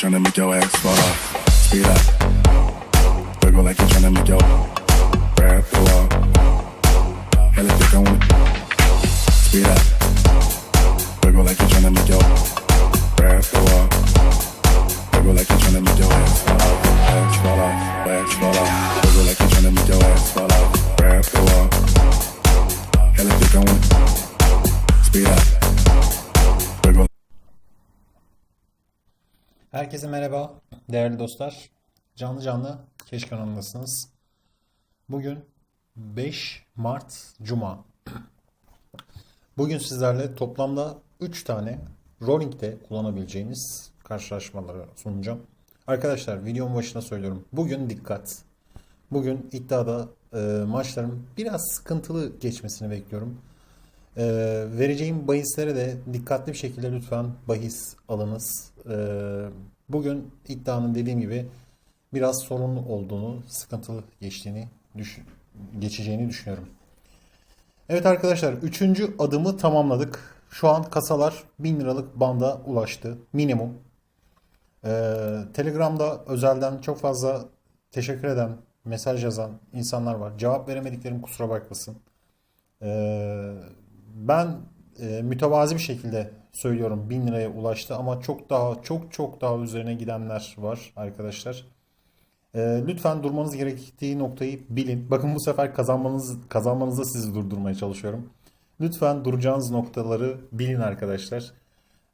tryna make your ass fall off. Speed up. Wiggle like you're tryna make your grab go up. Hella thick on it. Speed up. Wiggle like you're tryna make your grab go up. Wiggle like you're tryna make your ass fall off. Ass fall off. Ass fall off. Wiggle like you're tryna make your ass fall off. Grab go up. Hella thick on it. Speed up. Herkese merhaba değerli dostlar. Canlı canlı Keş kanalındasınız. Bugün 5 Mart Cuma. Bugün sizlerle toplamda 3 tane rolling'de kullanabileceğiniz karşılaşmaları sunacağım. Arkadaşlar videonun başına söylüyorum. Bugün dikkat. Bugün iddiada e, maçların biraz sıkıntılı geçmesini bekliyorum. E, vereceğim bahislere de dikkatli bir şekilde lütfen bahis alınız. E, bugün iddianın dediğim gibi biraz sorunlu olduğunu, sıkıntılı geçtiğini, düş- geçeceğini düşünüyorum. Evet arkadaşlar, üçüncü adımı tamamladık. Şu an kasalar 1000 liralık banda ulaştı. Minimum. Ee, Telegram'da özelden çok fazla teşekkür eden, mesaj yazan insanlar var. Cevap veremediklerim kusura bakmasın. Ee, ben e, mütevazi bir şekilde söylüyorum 1000 liraya ulaştı ama çok daha çok çok daha üzerine gidenler var arkadaşlar. Ee, lütfen durmanız gerektiği noktayı bilin. Bakın bu sefer kazanmanız kazanmanızda sizi durdurmaya çalışıyorum. Lütfen duracağınız noktaları bilin arkadaşlar.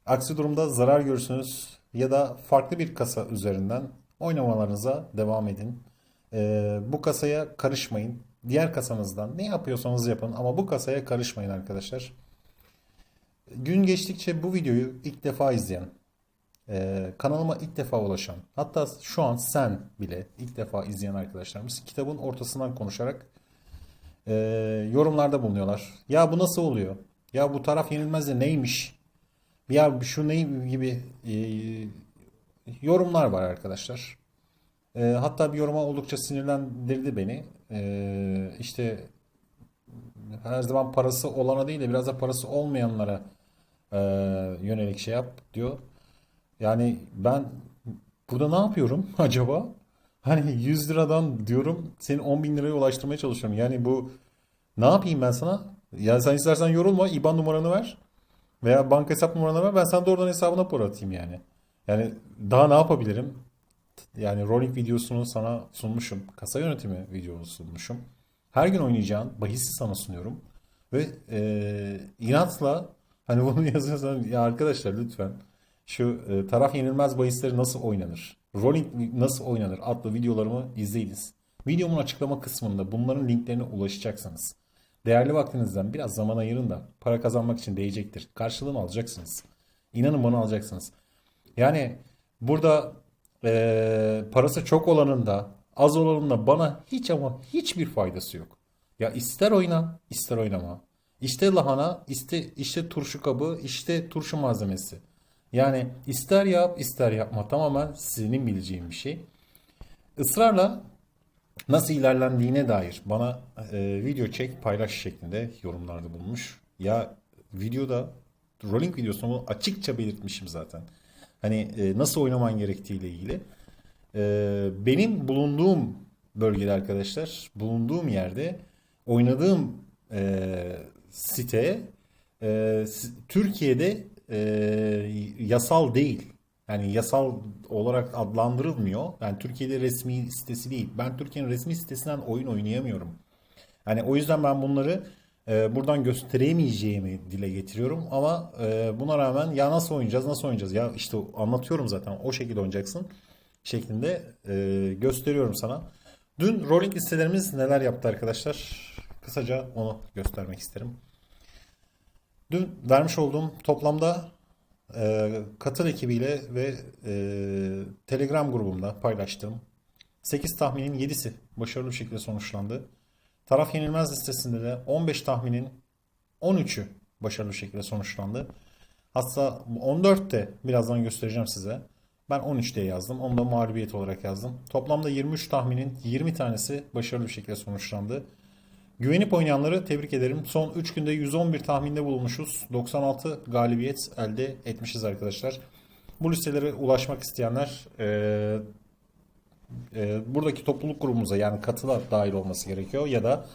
Aksi durumda zarar görürsünüz ya da farklı bir kasa üzerinden oynamalarınıza devam edin. Ee, bu kasaya karışmayın. Diğer kasanızdan ne yapıyorsanız yapın ama bu kasaya karışmayın arkadaşlar. Gün geçtikçe bu videoyu ilk defa izleyen, e, kanalıma ilk defa ulaşan, hatta şu an sen bile ilk defa izleyen arkadaşlarımız kitabın ortasından konuşarak e, yorumlarda bulunuyorlar. Ya bu nasıl oluyor? Ya bu taraf yenilmez de neymiş? Ya şu ne gibi e, yorumlar var arkadaşlar. E, hatta bir yoruma oldukça sinirlendirdi beni. E, işte her zaman parası olana değil de biraz da parası olmayanlara e, yönelik şey yap diyor. Yani ben burada ne yapıyorum acaba? Hani 100 liradan diyorum seni 10 bin liraya ulaştırmaya çalışıyorum. Yani bu ne yapayım ben sana? Ya sen istersen yorulma IBAN numaranı ver veya banka hesap numaranı ver ben sana doğrudan hesabına para atayım yani. Yani daha ne yapabilirim? Yani rolling videosunu sana sunmuşum. Kasa yönetimi videosu sunmuşum. Her gün oynayacağın bahisi sana sunuyorum. Ve e, inatla hani bunu yazıyorsan ya arkadaşlar lütfen şu e, taraf yenilmez bahisleri nasıl oynanır? Rolling nasıl oynanır adlı videolarımı izleyiniz. Videomun açıklama kısmında bunların linklerine ulaşacaksınız. Değerli vaktinizden biraz zaman ayırın da para kazanmak için değecektir. Karşılığını alacaksınız. İnanın bana alacaksınız. Yani burada e, parası çok olanın da az olanın da bana hiç ama hiçbir faydası yok. Ya ister oyna ister oynama. İşte lahana, işte, işte turşu kabı, işte turşu malzemesi. Yani ister yap ister yapma tamamen senin bileceğin bir şey. Israrla nasıl ilerlendiğine dair bana e, video çek paylaş şeklinde yorumlarda bulunmuş. Ya videoda rolling videosunda bunu açıkça belirtmişim zaten. Hani e, nasıl oynaman gerektiğiyle ilgili. E, benim bulunduğum bölgede arkadaşlar, bulunduğum yerde oynadığım e, site e, Türkiye'de e, yasal değil. Yani yasal olarak adlandırılmıyor. Yani Türkiye'de resmi sitesi değil. Ben Türkiye'nin resmi sitesinden oyun oynayamıyorum. Yani o yüzden ben bunları e, buradan gösteremeyeceğimi dile getiriyorum. Ama e, buna rağmen ya nasıl oynayacağız, nasıl oynayacağız? Ya işte anlatıyorum zaten o şekilde oynayacaksın şeklinde e, gösteriyorum sana. Dün rolling listelerimiz neler yaptı arkadaşlar? Kısaca onu göstermek isterim. Dün vermiş olduğum toplamda e, katıl ekibiyle ve Telegram grubumda paylaştığım 8 tahminin 7'si başarılı bir şekilde sonuçlandı. Taraf yenilmez listesinde de 15 tahminin 13'ü başarılı şekilde sonuçlandı. Hatta 14 de birazdan göstereceğim size. Ben 13 diye yazdım. Onu da mağlubiyet olarak yazdım. Toplamda 23 tahminin 20 tanesi başarılı bir şekilde sonuçlandı. Güvenip oynayanları tebrik ederim. Son 3 günde 111 tahminde bulunmuşuz. 96 galibiyet elde etmişiz arkadaşlar. Bu listelere ulaşmak isteyenler e, e, buradaki topluluk grubumuza yani katıla dahil olması gerekiyor ya da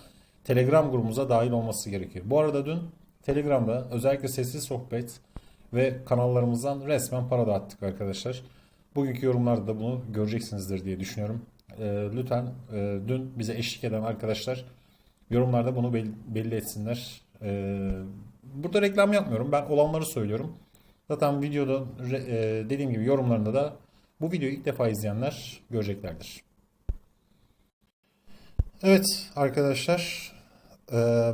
Telegram grubumuza dahil olması gerekiyor. Bu arada dün Telegram'da özellikle sessiz sohbet ve kanallarımızdan resmen para dağıttık arkadaşlar. Bugünkü yorumlarda da bunu göreceksinizdir diye düşünüyorum. E, lütfen e, dün bize eşlik eden arkadaşlar yorumlarda bunu bel- belli etsinler. E, burada reklam yapmıyorum. Ben olanları söylüyorum. Zaten videoda e, dediğim gibi yorumlarında da bu videoyu ilk defa izleyenler göreceklerdir. Evet arkadaşlar e,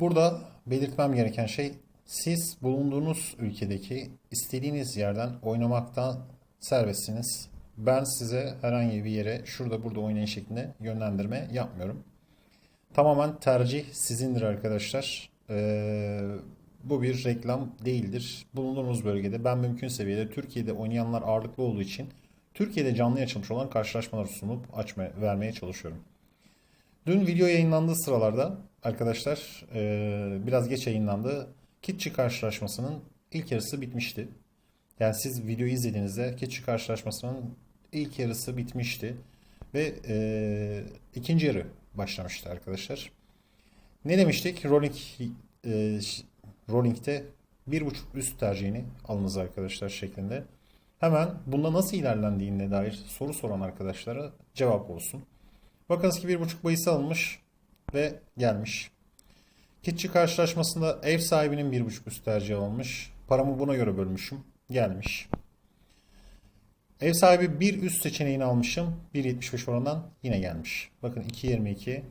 burada belirtmem gereken şey siz bulunduğunuz ülkedeki istediğiniz yerden oynamaktan serbestsiniz. Ben size herhangi bir yere şurada burada oynayın şeklinde yönlendirme yapmıyorum. Tamamen tercih sizindir arkadaşlar. Ee, bu bir reklam değildir. Bulunduğunuz bölgede ben mümkün seviyede Türkiye'de oynayanlar ağırlıklı olduğu için Türkiye'de canlı açılmış olan karşılaşmaları sunup açma, vermeye çalışıyorum. Dün video yayınlandığı sıralarda arkadaşlar e, biraz geç yayınlandı. Kitçi karşılaşmasının ilk yarısı bitmişti. Yani siz videoyu izlediğinizde Kitçi karşılaşmasının ilk yarısı bitmişti. Ve e, ikinci yarı başlamıştı arkadaşlar. Ne demiştik? Rolling e, Rolling'de bir buçuk üst tercihini alınız arkadaşlar şeklinde. Hemen bunda nasıl ilerlendiğine dair soru soran arkadaşlara cevap olsun. Bakınız ki bir buçuk bahisi alınmış ve gelmiş. Kitçi karşılaşmasında ev sahibinin bir buçuk üst tercihi alınmış. Paramı buna göre bölmüşüm. Gelmiş. Ev sahibi bir üst seçeneğini almışım. 1.75 orandan yine gelmiş. Bakın 2.22,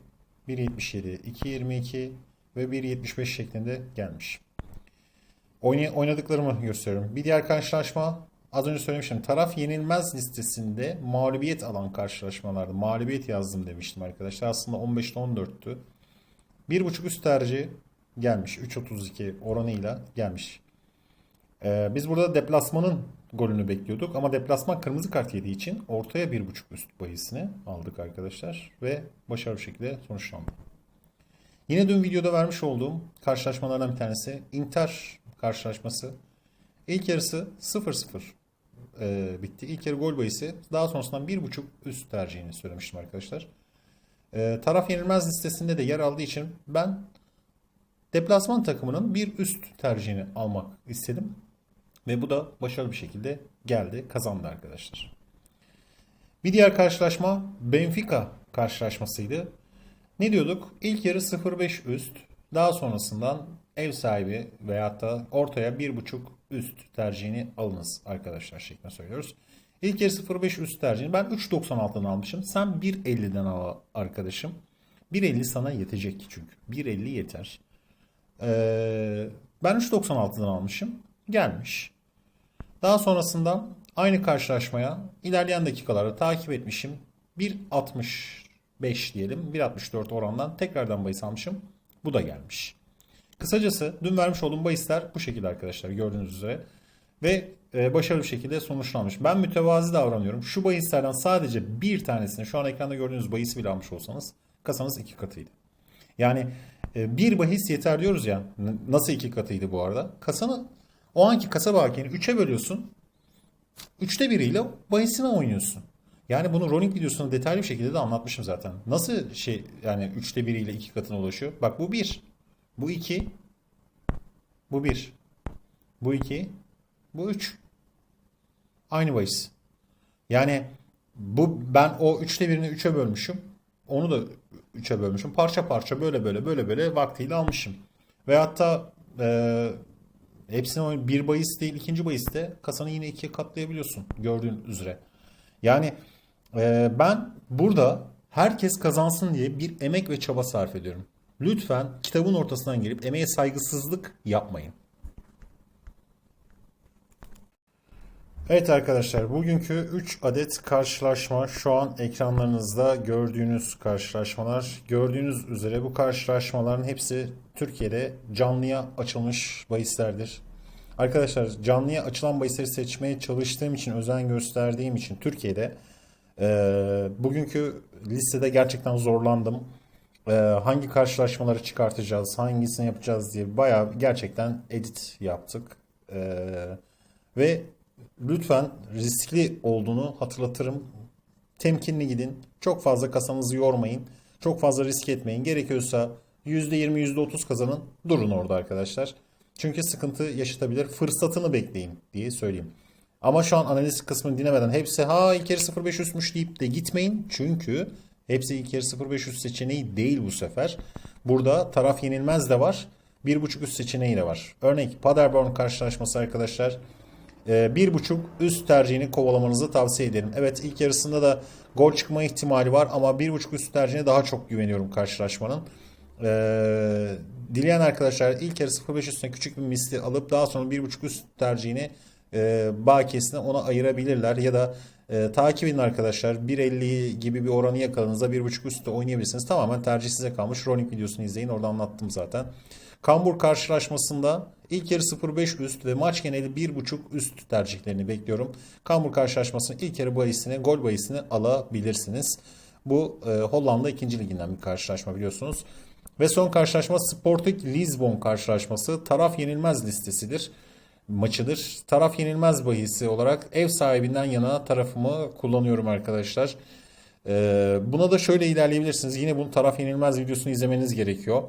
1.77, 2.22 ve 1.75 şeklinde gelmiş. Oynadıklarımı gösteriyorum. Bir diğer karşılaşma az önce söylemiştim. Taraf yenilmez listesinde mağlubiyet alan karşılaşmalardı. Mağlubiyet yazdım demiştim arkadaşlar. Aslında 15'te 14'tü. 1.5 üst tercih gelmiş. 3.32 oranıyla gelmiş. Ee, biz burada deplasmanın golünü bekliyorduk ama deplasman kırmızı kart yediği için ortaya 1.5 üst bahisini aldık arkadaşlar ve başarılı şekilde sonuçlandı. Yine dün videoda vermiş olduğum karşılaşmalardan bir tanesi Inter karşılaşması. İlk yarısı 0-0 e, bitti. İlk yarı gol bahisi daha sonrasından 1.5 üst tercihini söylemiştim arkadaşlar. E, taraf yenilmez listesinde de yer aldığı için ben deplasman takımının bir üst tercihini almak istedim. Ve bu da başarılı bir şekilde geldi, kazandı arkadaşlar. Bir diğer karşılaşma Benfica karşılaşmasıydı. Ne diyorduk? İlk yarı 0-5 üst. Daha sonrasından ev sahibi veyahut da ortaya 1.5 üst tercihini alınız arkadaşlar şeklinde söylüyoruz. İlk yarı 0.5 üst tercihini ben 3.96'dan almışım. Sen 1.50'den al arkadaşım. 1.50 sana yetecek çünkü. 1.50 yeter. Ee, ben 3.96'dan almışım. Gelmiş. Daha sonrasında aynı karşılaşmaya ilerleyen dakikalarda takip etmişim. 1.65 diyelim. 1.64 orandan tekrardan bahis almışım. Bu da gelmiş. Kısacası dün vermiş olduğum bahisler bu şekilde arkadaşlar gördüğünüz üzere. Ve e, başarılı bir şekilde sonuçlanmış. Ben mütevazi davranıyorum. Şu bahislerden sadece bir tanesini şu an ekranda gördüğünüz bahisi bile almış olsanız kasanız iki katıydı. Yani e, bir bahis yeter diyoruz ya. Nasıl iki katıydı bu arada? Kasanı o anki kasa bakiyeni 3'e bölüyorsun. Üçte biriyle bahisine oynuyorsun. Yani bunu Ronin videosunda detaylı bir şekilde de anlatmışım zaten. Nasıl şey yani üçte biriyle iki katına ulaşıyor? Bak bu bir. Bu iki. Bu bir. Bu iki. Bu üç. Aynı bahis. Yani bu ben o üçte birini üçe bölmüşüm. Onu da üçe bölmüşüm. Parça parça böyle böyle böyle böyle vaktiyle almışım. Ve hatta e, hepsini bir bahis değil ikinci bahiste kasanı yine ikiye katlayabiliyorsun gördüğün üzere. Yani e, ben burada herkes kazansın diye bir emek ve çaba sarf ediyorum. Lütfen kitabın ortasından gelip emeğe saygısızlık yapmayın. Evet arkadaşlar bugünkü 3 adet karşılaşma şu an ekranlarınızda gördüğünüz karşılaşmalar. Gördüğünüz üzere bu karşılaşmaların hepsi Türkiye'de canlıya açılmış bahislerdir. Arkadaşlar canlıya açılan bahisleri seçmeye çalıştığım için, özen gösterdiğim için Türkiye'de e, bugünkü listede gerçekten zorlandım. E, hangi karşılaşmaları çıkartacağız, hangisini yapacağız diye bayağı gerçekten edit yaptık. E, ve lütfen riskli olduğunu hatırlatırım. Temkinli gidin. Çok fazla kasanızı yormayın. Çok fazla risk etmeyin. Gerekiyorsa %20, %30 kazanın. Durun orada arkadaşlar. Çünkü sıkıntı yaşatabilir. Fırsatını bekleyin diye söyleyeyim. Ama şu an analiz kısmını dinlemeden hepsi ha ilk yarı 0.500'müş deyip de gitmeyin. Çünkü hepsi ilk yarı 0.500 seçeneği değil bu sefer. Burada taraf yenilmez de var. 1.5 üst seçeneği de var. Örnek Paderborn karşılaşması arkadaşlar. Ee, bir buçuk üst tercihini kovalamanızı tavsiye ederim. Evet ilk yarısında da gol çıkma ihtimali var ama bir buçuk üst tercihine daha çok güveniyorum karşılaşmanın. Ee, dileyen arkadaşlar ilk yarı 0.5 üstüne küçük bir misli alıp daha sonra bir buçuk üst tercihini e, bakiyesine ona ayırabilirler ya da e, takip edin arkadaşlar 1.50 gibi bir oranı yakaladığınızda 1.5 üstte oynayabilirsiniz. Tamamen tercih size kalmış. Rolling videosunu izleyin orada anlattım zaten. Kambur karşılaşmasında ilk yarı 0.5 üst ve maç geneli 1.5 üst tercihlerini bekliyorum. Kambur karşılaşmasının ilk yarı bahisini, gol bahisini alabilirsiniz. Bu e, Hollanda 2. liginden bir karşılaşma biliyorsunuz. Ve son karşılaşma Sporting Lisbon karşılaşması. Taraf yenilmez listesidir. Maçıdır. Taraf yenilmez bahisi olarak ev sahibinden yana tarafımı kullanıyorum arkadaşlar. Ee, buna da şöyle ilerleyebilirsiniz. Yine bunun taraf yenilmez videosunu izlemeniz gerekiyor.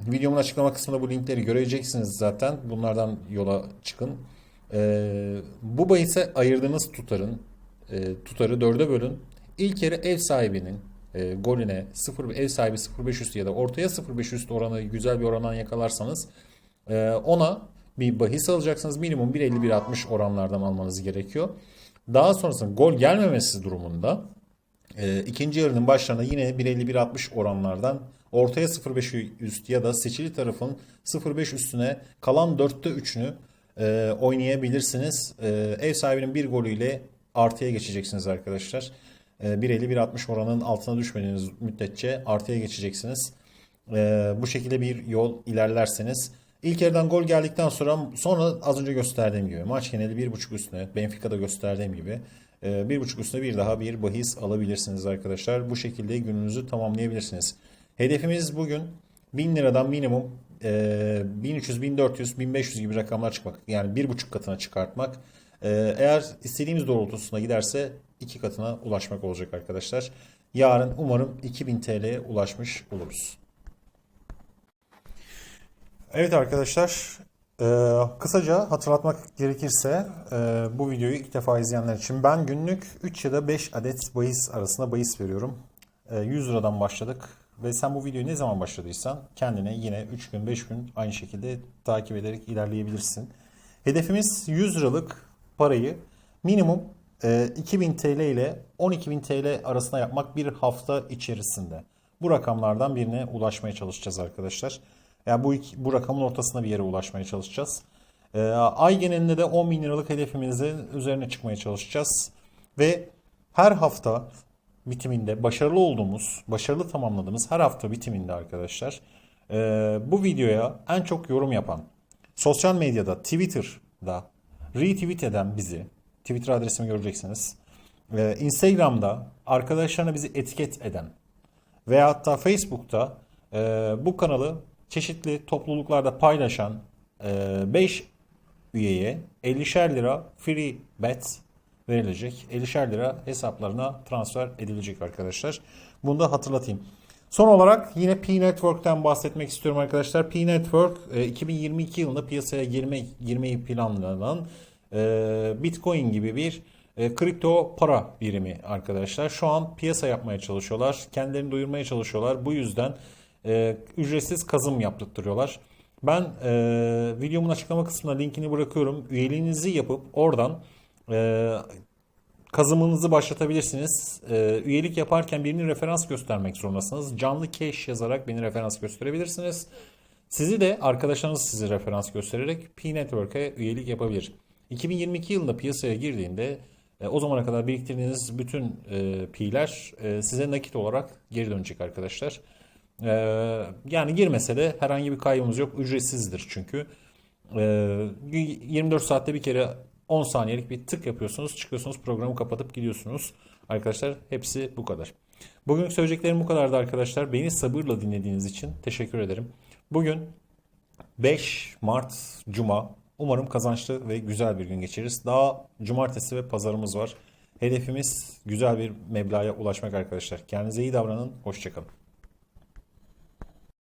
Videomun açıklama kısmında bu linkleri göreceksiniz zaten. Bunlardan yola çıkın. Ee, bu bahise ayırdığınız tutarın e, tutarı dörde bölün. İlk yarı ev sahibinin e, golüne 0 ev sahibi 0.5 üstü ya da ortaya 0.5 üstü oranı güzel bir orandan yakalarsanız e, ona bir bahis alacaksınız. Minimum 1.50-1.60 oranlardan almanız gerekiyor. Daha sonrasında gol gelmemesi durumunda e, ikinci yarının başlarında yine 1.50-1.60 oranlardan ortaya 0.5 üst ya da seçili tarafın 0.5 üstüne kalan 4'te 3'ünü e, oynayabilirsiniz. E, ev sahibinin bir golüyle artıya geçeceksiniz arkadaşlar. E, 1.50-1.60 oranının altına düşmediğiniz müddetçe artıya geçeceksiniz. E, bu şekilde bir yol ilerlerseniz İlk yarıdan gol geldikten sonra sonra az önce gösterdiğim gibi maç geneli 1.5 üstüne Benfica'da gösterdiğim gibi e, 1.5 üstüne bir daha bir bahis alabilirsiniz arkadaşlar. Bu şekilde gününüzü tamamlayabilirsiniz. Hedefimiz bugün 1000 liradan minimum e, 1300, 1400, 1500 gibi rakamlar çıkmak. Yani 1.5 katına çıkartmak. E, eğer istediğimiz doğrultusuna giderse 2 katına ulaşmak olacak arkadaşlar. Yarın umarım 2000 TL'ye ulaşmış oluruz. Evet arkadaşlar, e, kısaca hatırlatmak gerekirse e, bu videoyu ilk defa izleyenler için ben günlük 3 ya da 5 adet bahis arasında bahis veriyorum. E, 100 liradan başladık ve sen bu videoyu ne zaman başladıysan kendine yine 3 gün 5 gün aynı şekilde takip ederek ilerleyebilirsin. Hedefimiz 100 liralık parayı minimum e, 2000 TL ile 12.000 TL arasında yapmak bir hafta içerisinde. Bu rakamlardan birine ulaşmaya çalışacağız arkadaşlar. Yani bu, iki, bu rakamın ortasına bir yere ulaşmaya çalışacağız. Ee, ay genelinde de 10 bin liralık hedefimizin üzerine çıkmaya çalışacağız. Ve her hafta bitiminde başarılı olduğumuz, başarılı tamamladığımız her hafta bitiminde arkadaşlar e, bu videoya en çok yorum yapan, sosyal medyada, Twitter'da retweet eden bizi, Twitter adresimi göreceksiniz. E, Instagram'da arkadaşlarına bizi etiket eden veyahut da Facebook'ta e, bu kanalı çeşitli topluluklarda paylaşan 5 e, üyeye 50'şer lira free bet verilecek. 50'şer lira hesaplarına transfer edilecek arkadaşlar. Bunu da hatırlatayım. Son olarak yine P Network'ten bahsetmek istiyorum arkadaşlar. P Network 2022 e, yılında piyasaya girme, girmeyi planlanan e, Bitcoin gibi bir kripto para birimi arkadaşlar. Şu an piyasa yapmaya çalışıyorlar. Kendilerini duyurmaya çalışıyorlar. Bu yüzden e, ücretsiz kazım yaptırtıyorlar. Ben e, videomun açıklama kısmına linkini bırakıyorum. Üyeliğinizi yapıp oradan e, kazımınızı başlatabilirsiniz. E, üyelik yaparken birini referans göstermek zorundasınız. Canlı cash yazarak beni referans gösterebilirsiniz. Sizi de arkadaşlarınız sizi referans göstererek P-Network'e üyelik yapabilir. 2022 yılında piyasaya girdiğinde e, o zamana kadar biriktirdiğiniz bütün e, P'ler e, size nakit olarak geri dönecek arkadaşlar. Ee, yani girmese de herhangi bir kaybımız yok. Ücretsizdir çünkü. Ee, 24 saatte bir kere 10 saniyelik bir tık yapıyorsunuz. Çıkıyorsunuz programı kapatıp gidiyorsunuz. Arkadaşlar hepsi bu kadar. Bugün söyleyeceklerim bu kadardı arkadaşlar. Beni sabırla dinlediğiniz için teşekkür ederim. Bugün 5 Mart Cuma Umarım kazançlı ve güzel bir gün geçiririz. Daha cumartesi ve pazarımız var. Hedefimiz güzel bir meblağa ulaşmak arkadaşlar. Kendinize iyi davranın. Hoşçakalın.